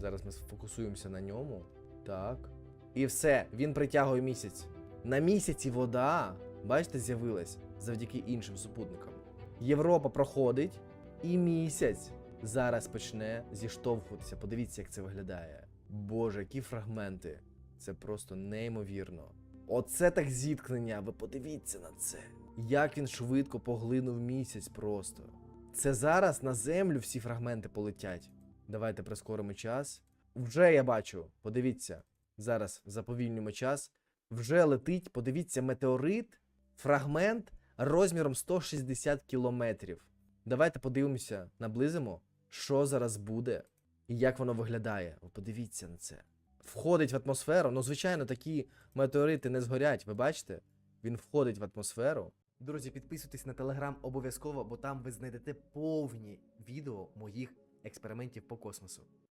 Зараз ми сфокусуємося на ньому. Так. І все, він притягує місяць. На місяці вода, бачите, з'явилась завдяки іншим супутникам. Європа проходить, і місяць зараз почне зіштовхуватися. Подивіться, як це виглядає. Боже, які фрагменти. Це просто неймовірно. Оце так зіткнення. Ви подивіться на це. Як він швидко поглинув місяць просто. Це зараз на землю всі фрагменти полетять. Давайте прискоримо час. Вже я бачу. Подивіться. Зараз заповільнюємо час. Вже летить, подивіться, метеорит, фрагмент розміром 160 кілометрів. Давайте подивимося, наблизимо, що зараз буде і як воно виглядає. Ви подивіться на це. Входить в атмосферу. Ну, звичайно, такі метеорити не згорять, ви бачите? Він входить в атмосферу. Друзі, підписуйтесь на телеграм обов'язково, бо там ви знайдете повні відео моїх експериментів по космосу.